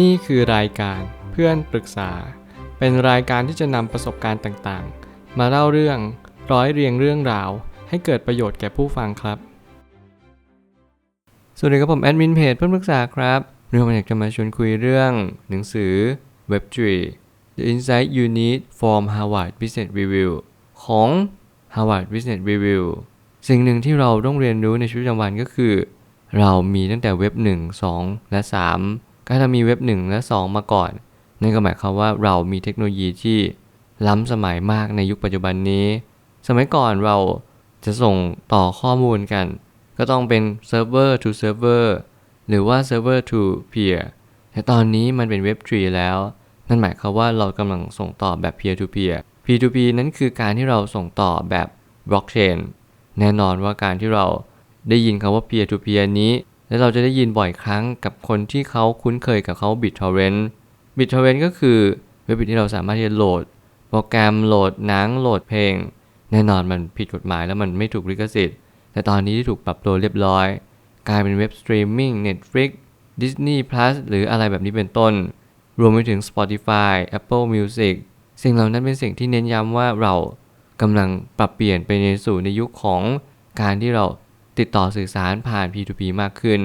นี่คือรายการเพื่อนปรึกษา เป็นรายการที่จะนำประสบการณ์ต่างๆ มาเล่าเรื่องร้อยเรียงเรื่องราว ให้เกิดประโยชน์แก่ผู้ฟังครับ สวัสดีครับผมแอดมินเพจเพื่อนปรึกษาครับเรื่องอยากจะมาชวนคุยเรื่อง หนังสือ Web3 The Insight You Need from Harvard Business Review ของ Harvard Business Review สิ่งหนึ่งที่เราต้องเรียนรู้ในชีวิตประจำวันก็คือ เรามีตั้งแต่เว็บ 1 2 และ 3 ก็ถ้ามีเว็บ1และ 2 มาก่อนนั่นก็หมายความว่าเรามีเทคโนโลยีที่ล้ำสมัยมากในยุคปัจจุบันนี้ สมัยก่อนเราจะส่งต่อข้อมูลกัน ก็ต้องเป็น server to server หรือว่า server to peer แต่ตอนนี้มันเป็นเว็บ3แล้ว นั่นหมายความว่าเรากำลังส่งต่อแบบ peer to peer P2P นั้นคือการที่เราส่งต่อแบบ blockchain แน่นอนว่าการที่เราได้ยินคำว่า peer to peer นี้ และเราจะได้ยินบ่อยครั้งกับคนที่เขาคุ้นเคยกับเขา BitTorrent BitTorrent ก็คือเว็บที่เราสามารถที่จะโหลด โปรแกรมโหลดหนังโหลดเพลง แน่นอนมันผิดกฎหมายแล้วมันไม่ถูกลิขสิทธิ์ แต่ตอนนี้ที่ถูกปรับตัวเรียบร้อย กลายเป็นเว็บสตรีมมิ่ง Netflix Disney Plus หรืออะไรแบบนี้เป็นต้น รวมไปถึง Spotify Apple Music สิ่งเหล่านั้นเป็นสิ่งที่เน้นย้ำว่าเรากำลังปรับเปลี่ยนไปในสู่ในยุคของการที่เรา ติดต่อสื่อสารผ่าน P2P มากขึ้น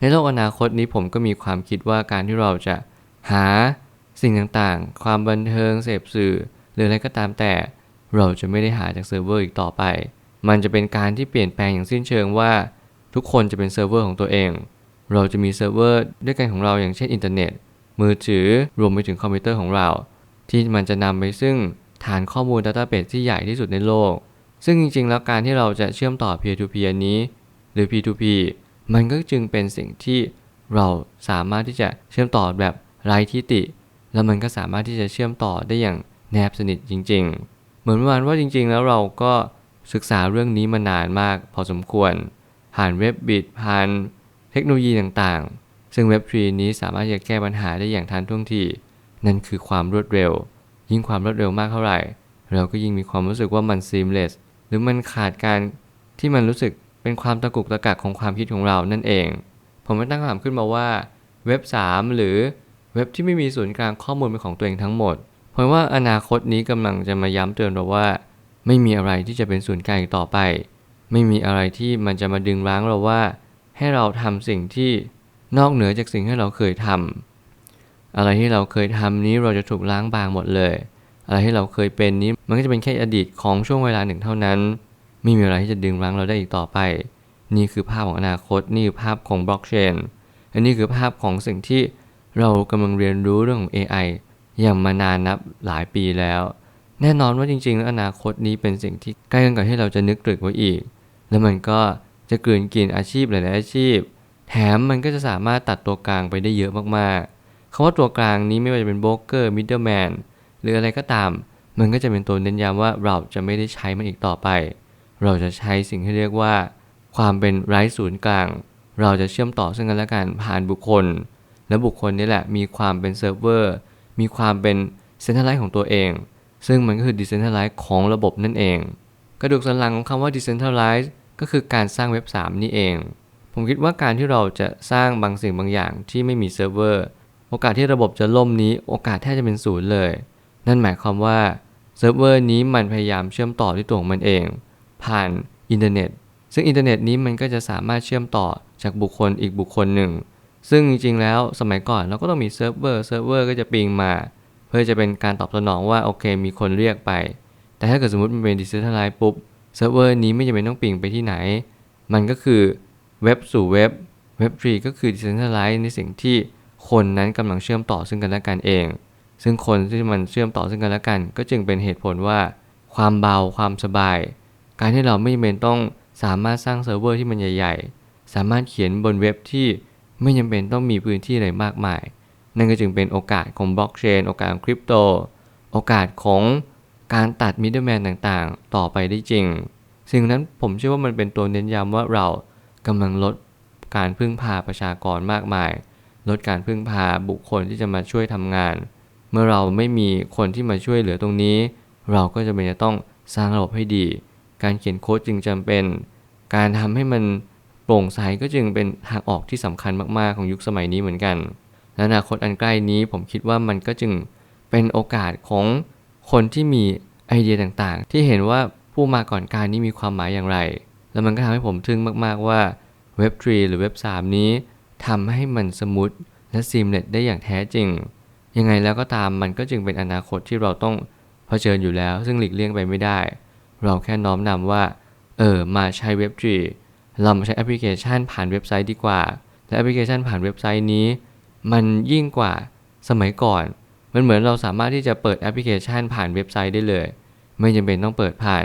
ในโลกอนาคตนี้ผมก็มีความคิดว่าการที่เราจะหาสิ่งต่างๆ ความบันเทิงเสพสื่อ หรืออะไรก็ตามแต่ เราจะไม่ได้หาจากเซิร์ฟเวอร์อีกต่อไป มันจะเป็นการที่เปลี่ยนแปลงอย่างสิ้นเชิงว่า ทุกคนจะเป็นเซิร์ฟเวอร์ของตัวเอง เราจะมีเซิร์ฟเวอร์ด้วยกันของเราอย่างเช่นอินเทอร์เน็ต มือถือรวมไปถึงคอมพิวเตอร์ของเรา ที่มันจะนำไปซึ่งฐานข้อมูล Database ที่ใหญ่ที่สุดในโลก ซึ่งจริง ๆ แล้วการที่เราจะเชื่อมต่อ peer to peer นี้ หรือ P2P มันก็จึงเป็นสิ่งที่เราสามารถที่จะเชื่อมต่อแบบไร้ที่ติ แล้วมันก็สามารถที่จะเชื่อมต่อได้อย่างแนบสนิทจริง ๆ เหมือนวันว่าจริง ๆ แล้วเราก็ศึกษาเรื่องนี้มานานมากพอสมควร ผ่านเว็บบิดผ่านเทคโนโลยีต่างๆ ซึ่งเว็บทรีนี้สามารถจะแก้ปัญหาได้อย่างทันท่วงทีนั่นคือความรวดเร็ว ยิ่งความรวดเร็วมากเท่าไหร่ เราก็ยิ่งมีความรู้สึกว่ามัน seamless รือมันขาดการที่มันรู้สึกเป็นความตะกุกตะกักของความคิดของเรานั่นเอง ผมไม่ตั้งคำถามขึ้นมาว่าเว็บ 3 หรือเว็บที่ไม่มีศูนย์กลางข้อมูลเป็นของตัวเองทั้งหมด เพราะว่าอนาคตนี้กำลังจะมาย้ำเตือนเราว่า ไม่มีอะไรที่จะเป็นศูนย์กลางอีกต่อไป ไม่มีอะไรที่มันจะมาดึงรั้งเราว่า ให้เราทำสิ่งที่นอกเหนือจากสิ่งที่เราเคยทำอะไรที่เราเคยทำนี้เราจะถูกล้างบางหมดเลย อะไรที่เราเคยเป็นนี้มันก็จะเป็นแค่อดีตของช่วงเวลาหนึ่งเท่านั้น ไม่มีอะไรที่จะดึงรั้งเราได้อีกต่อไป นี่คือภาพของอนาคตนี่คือภาพของบล็อกเชนอันนี้คือภาพของสิ่งที่เรากำลังเรียนรู้เรื่องของ AI อย่างมานานนับหลายปีแล้ว แน่นอนว่าจริงๆแล้วอนาคตนี้เป็นสิ่งที่ใกล้กันกับที่เราจะนึกตรึกไว้อีก แล้วมันก็จะกลืนกินอาชีพหลายๆอาชีพ แถมมันก็จะสามารถตัดตัวกลางไปได้เยอะมากๆคำว่าตัวกลางนี้ไม่ว่าจะเป็นโบรกเกอร์มิดเดิลแมน หรืออะไรก็ตาม มันก็จะเป็นตัวเน้นย้ำว่าเราจะไม่ได้ใช้มันอีกต่อไป เราจะใช้สิ่งที่เรียกว่า ความเป็นไร้ศูนย์กลาง เราจะเชื่อมต่อซึ่งกันและกันผ่านบุคคล และบุคคลนี้แหละมีความเป็นเซิร์ฟเวอร์ มีความเป็นเซนทรัลไลซ์ของตัวเอง ซึ่งมันก็คือดิเซนทรัลไลซ์ของระบบนั่นเอง กระดูกสันหลังของคำว่าดิเซนทรัลไลซ์ก็คือการสร้างเว็บ 3 นี่เอง ผมคิดว่าการที่เราจะสร้างบางสิ่งบางอย่างที่ไม่มีเซิร์ฟเวอร์ โอกาสที่ระบบจะล่มนี้ โอกาสแทบจะเป็นศูนย์เลย นั่นหมายความว่าเซิร์ฟเวอร์นี้มันพยายามเชื่อมต่อด้วยตัวของมันเอง ผ่านอินเทอร์เน็ต ซึ่งอินเทอร์เน็ตนี้มันก็จะสามารถเชื่อมต่อจากบุคคลอีกบุคคลหนึ่ง ซึ่งจริงๆแล้วสมัยก่อนเราก็ต้องมีเซิร์ฟเวอร์เซิร์ฟเวอร์ก็จะปิงมา เพื่อจะเป็นการตอบสนองว่าโอเคมีคนเรียกไป แต่ถ้าเกิดสมมติมันเป็นดิจิทัลไลซ์ปุ๊บเซิร์ฟเวอร์นี้ไม่จำเป็นต้องปิงไปที่ไหน มันก็คือเว็บสู่เว็บเว็บทรีก็คือดิจิทัลไลซ์ในสิ่งที่คนนั้นกำลังเชื่อมต่อซึ่งกันและกันเอง ซึ่งคนที่มันเชื่อมต่อซึ่งกันและกัน ก็จึงเป็นเหตุผลว่า ความเบาความสบาย การที่เราไม่จำเป็นต้องสามารถสร้างเซิร์ฟเวอร์ที่มันใหญ่ ๆ สามารถเขียนบนเว็บที่ไม่จำเป็นต้องมีพื้นที่อะไรมากมาย นั่นก็จึงเป็นโอกาสของบล็อกเชนโอกาสของคริปโต โอกาสของการตัดมิดเดิลแมนต่างๆ ต่อไปได้จริง สิ่งนั้นผมเชื่อว่ามันเป็นตัวเน้นย้ำว่าเรากำลังลดการพึ่งพาประชากรมากมาย ลดการพึ่งพาบุคคลที่จะมาช่วยทำงาน เมื่อเราไม่มีคนที่มาช่วยเหลือตรงนี้ เราก็จะเป็นจะต้องสร้างระบบให้ดี การเขียนโค้ดจึงจำเป็น การทำให้มันโปร่งใสก็จึงเป็นทางออกที่สำคัญมากๆของยุคสมัยนี้เหมือนกันและอนาคตอันใกล้นี้ผมคิดว่ามันก็จึงเป็นโอกาสของคนที่มีไอเดียต่างๆ ที่เห็นว่าผู้มาก่อนการนี้มีความหมายอย่างไร แล้วมันก็ทำให้ผมทึ่งมากๆว่าเว็บ3หรือเว็บ3นี้ทำให้มันสมูทและซีมเลสได้อย่างแท้จริง ยังไงแล้วก็ตามมันก็จึงเป็นอนาคตที่เราต้องเผชิญอยู่แล้ว ซึ่งหลีกเลี่ยงไปไม่ได้ เราแค่น้อมนำว่า เออมาใช้เว็บ3เรามาใช้แอปพลิเคชันผ่านเว็บไซต์ดีกว่า และแอปพลิเคชันผ่านเว็บไซต์นี้ มันยิ่งกว่าสมัยก่อน มันเหมือนเราสามารถที่จะเปิดแอปพลิเคชันผ่านเว็บไซต์ได้เลย ไม่จำเป็นต้องเปิดผ่าน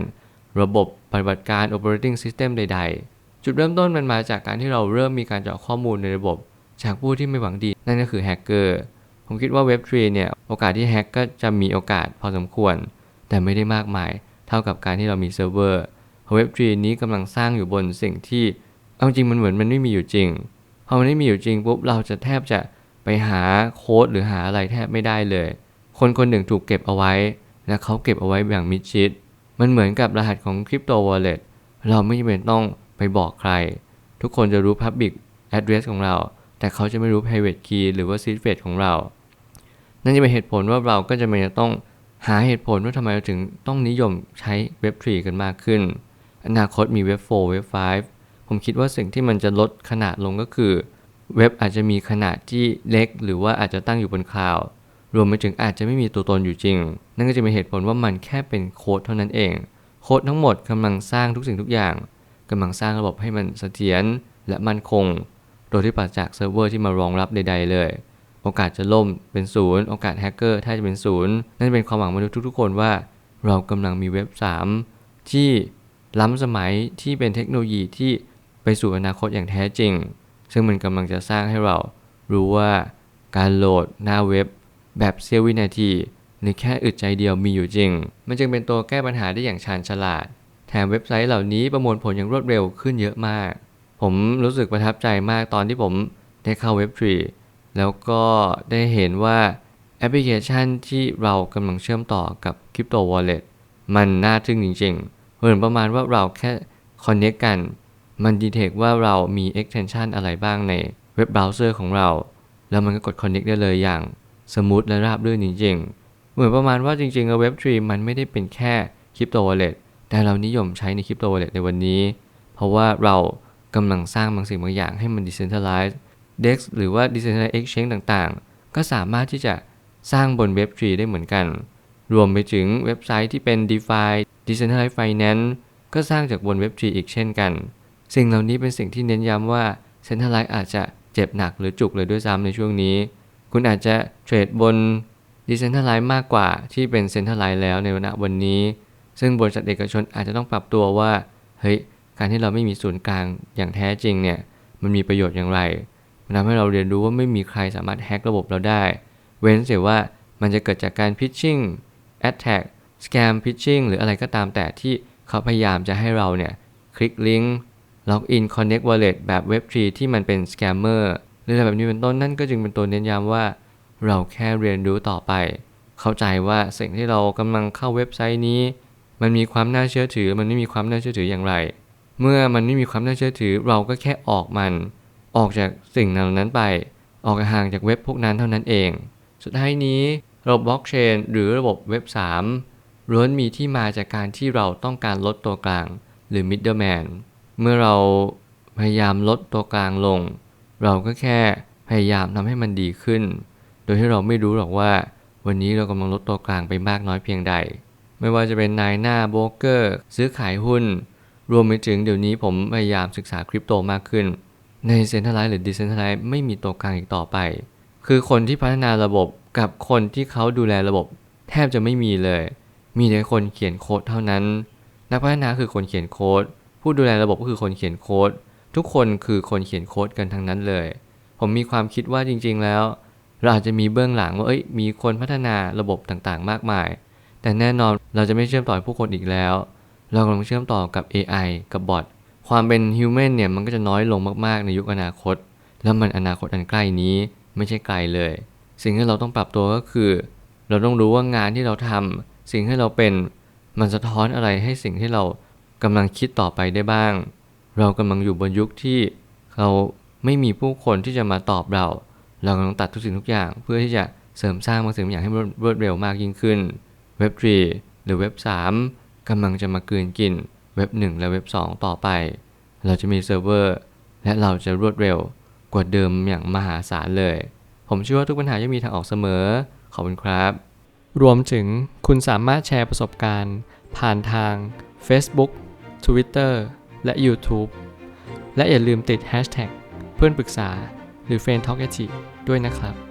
ระบบปฏิบัติการ operating system ใด ๆ จุดเริ่มต้นมันมาจากการที่เราเริ่มมีการเจาะข้อมูลในระบบ จากผู้ที่ไม่หวังดี นั่นก็คือแฮกเกอร์ ผมคิดว่าเว็บ3เนี่ยโอกาสที่แฮกก็จะมีโอกาสพอสมควร แต่ไม่ได้มากมายเท่ากับการที่เรามีเซิร์ฟเวอร์เว็บ3นี้กำลังสร้างอยู่บนสิ่งที่เอาจริงมันเหมือนมันไม่มีอยู่จริง พอมันไม่มีอยู่จริงปุ๊บเราจะแทบจะไปหาโค้ดหรือหาอะไรแทบไม่ได้เลย คนคนหนึ่งถูกเก็บเอาไว้ และเขาเก็บเอาไว้อย่างมิดชิด มันเหมือนกับรหัสของคริปโตวอลเล็ตเราไม่จำเป็นต้องไปบอกใคร ทุกคนจะรู้ Public Address ของเรา แต่เขาจะไม่รู้ Private Key หรือว่า Secret ของเรา นั่นจะเป็นเหตุผลว่าเราก็จะไม่ต้องหาเหตุผลว่าทำไมเราถึงต้องนิยมใช้เว็บ3กันมากขึ้น อนาคตมีเว็บ4เว็บ5ผมคิดว่าสิ่งที่มันจะลดขนาดลงก็คือ เว็บอาจจะมีขนาดที่เล็ก หรือว่าอาจจะตั้งอยู่บนคลาวด์รวมไปถึงอาจจะไม่มีตัวตนอยู่จริง นั่นก็จะเป็นเหตุผลว่ามันแค่เป็นโค้ดเท่านั้นเอง โค้ดทั้งหมดกำลังสร้างทุกสิ่งทุกอย่างกำลังสร้างระบบให้มันเสถียรและมั่นคง โดยที่ปราศจากเซิร์ฟเวอร์ที่มารองรับใด ๆ เลย โอกาสจะล่มเป็นศูนย์โอกาสแฮกเกอร์ถ้าจะเป็นศูนย์นั่นเป็นความหวังมนุษย์ทุกๆ คนว่า เรากำลังมีเว็บ 3 ที่ล้ำสมัยที่เป็นเทคโนโลยีที่ไปสู่อนาคตอย่างแท้จริง ซึ่งมันกำลังจะสร้างให้เรารู้ว่าการโหลดหน้าเว็บ แบบเสี้ยววินาทีหรือแค่อึดใจเดียวมีอยู่จริง มันจึงเป็นตัวแก้ปัญหาได้อย่างชาญฉลาด แถมเว็บไซต์เหล่านี้ประมวลผลอย่างรวดเร็วขึ้นเยอะมาก ผมรู้สึกประทับใจมากตอนที่ผมได้เข้าเว็บ3 แล้วก็ได้เห็นว่าแอปพลิเคชันที่เรากำลังเชื่อมต่อกับคริปโตวอลเล็ตมันน่าทึ่งจริงๆ เหมือนประมาณว่าเราแค่คอนเน c กัน มันดีเทคว่าเรามี extension อะไรบ้างในเว็บเบราว์เซอร์ของเรา แล้วมันก็กด connect ได้เลยอย่างสมูทและราบรื่นจริงๆ เหมือนประมาณว่าจริงๆเว็บ3มันไม่ได้เป็นแค่คริปโตวอลเล็ตแต่เรานิยมใช้ในคริปโตวอลเล็ตในวันนี้ เพราะว่าเรากำลังสร้างบางสิ่งบางอย่างให้มัน decentralized DEX หรือว่า decentralized exchange ต่างๆ ก็สามารถที่จะสร้างบนเว็บ3ได้เหมือนกัน รวมไปถึงเว็บไซต์ที่เป็น DeFi Decentralized Finance ก็สร้างจากบนเว็บ3อีกเช่นกัน สิ่งเหล่านี้เป็นสิ่งที่เน้นย้ำว่า Centralized อาจจะเจ็บหนักหรือจุกเลยด้วยซ้ำในช่วงนี้ คุณอาจจะเทรดบน Decentralized มากกว่าที่เป็น Centralized แล้วในวันนี้ ซึ่งบริษัทเอกชนอาจจะต้องปรับตัวว่า เฮ้ย การที่เราไม่มีศูนย์กลางอย่างแท้จริงเนี่ย มันมีประโยชน์อย่างไร มันทำให้เราเรียนรู้ว่าไม่มีใครสามารถแฮ็กระบบเราได้ เว้นเสียว่ามันจะเกิดจากการ pitching attack scam pitching หรืออะไรก็ตามแต่ที่เขาพยายามจะให้เราเนี่ย คลิกลิงก์ log in connect wallet แบบ web 3ที่มันเป็น scammer หรืออะไรแบบนี้เป็นต้นนั่นก็จึงเป็นตัวเน้นย้ำว่า เราแค่เรียนรู้ต่อไป เข้าใจว่าสิ่งที่เรากำลังเข้าเว็บไซต์นี้ มันมีความน่าเชื่อถือ มันไม่มีความน่าเชื่อถืออย่างไร เมื่อมันไม่มีความน่าเชื่อถือเราก็แค่ออกมัน ออกจากสิ่งเหล่านั้นไป ออกห่างจากเว็บพวกนั้นเท่านั้นเอง สุดท้ายนี้ระบบบล็อกเชนหรือระบบเว็บ 3ล้วนมีที่มาจากการที่เราต้องการลดตัวกลาง หรือ middleman เมื่อเราพยายามลดตัวกลางลง เราก็แค่พยายามทำให้มันดีขึ้น โดยที่เราไม่รู้หรอกว่า วันนี้เรากำลังลดตัวกลางไปมากน้อยเพียงใด ไม่ว่าจะเป็นนายหน้าโบรกเกอร์ ซื้อขายหุ้น รวมไปถึงเดี๋ยวนี้ผมพยายามศึกษาคริปโตมากขึ้น ในเซ็นทรัลไลซ์หรือดิเซนทรัลไลซ์ไม่มีตัวกลางอีกต่อไป คือคนที่พัฒนาระบบกับคนที่เขาดูแลระบบ แทบจะไม่มีเลย มีแต่คนเขียนโค้ดเท่านั้น นักพัฒนาคือคนเขียนโค้ด ผู้ดูแลระบบก็คือคนเขียนโค้ด ทุกคนคือคนเขียนโค้ดกันทั้งนั้นเลย ผมมีความคิดว่าจริง ๆ แล้ว เราอาจจะมีเบื้องหลังว่าเอ้ยมีคนพัฒนาระบบต่างๆ มากมาย แต่แน่นอนเราจะไม่เชื่อมต่อผู้คนอีกแล้ว เรากำลังเชื่อมต่อกับ AI กับบอท ความเป็นฮิวแมนเนี่ยมันก็จะน้อยลงมากๆในยุคอนาคต แล้วมันอนาคตอันใกล้นี้ไม่ใช่ไกลเลย สิ่งที่เราต้องปรับตัวก็คือ เราต้องรู้ว่างานที่เราทำสิ่งที่เราเป็นมันสะท้อนอะไรให้สิ่งที่เรากำลังคิดต่อไปได้บ้าง เรากำลังอยู่บนยุคที่เราไม่มีผู้คนที่จะมาตอบเรา เรากำลังตัดทุกสิ่งทุกอย่าง เพื่อที่จะเสริมสร้างบางสิ่งบางอย่างให้รวดเร็วมากยิ่งขึ้นเว็บ3หรือเว็บ3กำลังจะมาเกลืนกิน เว็บ 1 และเว็บ 2 ต่อไป เราจะมีเซิร์ฟเวอร์ และเราจะรวดเร็วกว่าเดิมอย่างมหาศาลเลย ผมเชื่อว่าทุกปัญหายังมีทางออกเสมอ ขอบคุณครับ รวมถึงคุณสามารถแชร์ประสบการณ์ ผ่านทาง Facebook Twitter และ YouTube และอย่าลืมติด Hashtag เพื่อนปรึกษาหรือ f r ร e n d t a l k ด้วยนะครับ